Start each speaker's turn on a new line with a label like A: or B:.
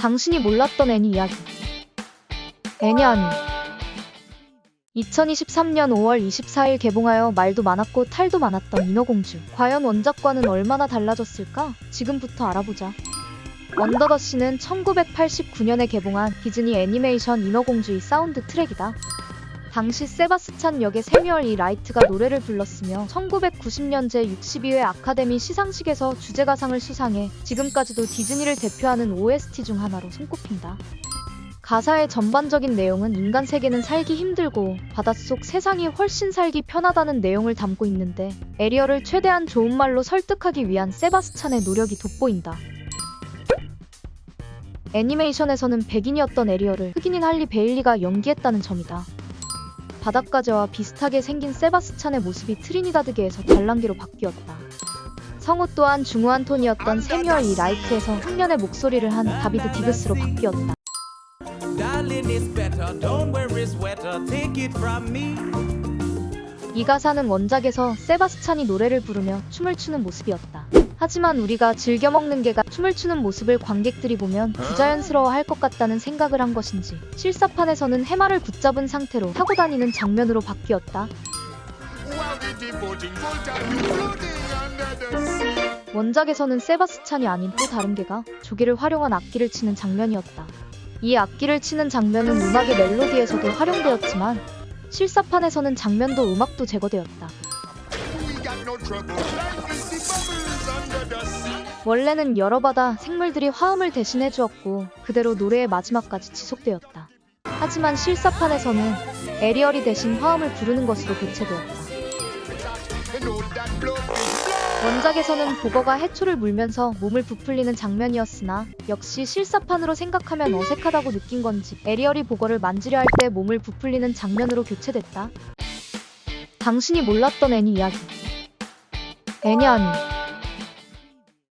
A: 당신이 몰랐던 애니 이야기. 애니 아니. 2023년 5월 24일 개봉하여 말도 많았고 탈도 많았던 인어공주. 과연 원작과는 얼마나 달라졌을까? 지금부터 알아보자. 원더더씨는 1989년에 개봉한 디즈니 애니메이션 인어공주의 사운드 트랙이다. 당시 세바스찬 역의 세뮤얼 이 라이트가 노래를 불렀으며 1990년 제 62회 아카데미 시상식에서 주제가상을 수상해 지금까지도 디즈니를 대표하는 OST 중 하나로 손꼽힌다. 가사의 전반적인 내용은 인간 세계는 살기 힘들고 바닷속 세상이 훨씬 살기 편하다는 내용을 담고 있는데 에리얼을 최대한 좋은 말로 설득하기 위한 세바스찬의 노력이 돋보인다. 애니메이션에서는 백인이었던 에리얼을 흑인인 할리 베일리가 연기했다는 점이다. 바닷가재와 비슷하게 생긴 세바스찬의 모습이 트리니다드계에서 잘랑기로 바뀌었다. 성우 또한 중후한 톤이었던 세뮤얼 이 라이트에서 흑년의 목소리를 한 다비드 디그스로 바뀌었다. 이 가사는 원작에서 세바스찬이 노래를 부르며 춤을 추는 모습이었다. 하지만 우리가 즐겨 먹는 개가 춤을 추는 모습을 관객들이 보면 부자연스러워 할 것 같다는 생각을 한 것인지 실사판에서는 해마를 붙잡은 상태로 타고 다니는 장면으로 바뀌었다. 원작에서는 세바스찬이 아닌 또 다른 개가 조개를 활용한 악기를 치는 장면이었다. 이 악기를 치는 장면은 음악의 멜로디에서도 활용되었지만 실사판에서는 장면도 음악도 제거되었다. 원래는 여러 바다 생물들이 화음을 대신해 주었고 그대로 노래의 마지막까지 지속되었다. 하지만 실사판에서는 에리얼이 대신 화음을 부르는 것으로 교체되었다. 원작에서는 보거가 해초를 물면서 몸을 부풀리는 장면이었으나 역시 실사판으로 생각하면 어색하다고 느낀 건지 에리얼이 보거를 만지려 할 때 몸을 부풀리는 장면으로 교체됐다. 당신이 몰랐던 애니 이야기. 아니.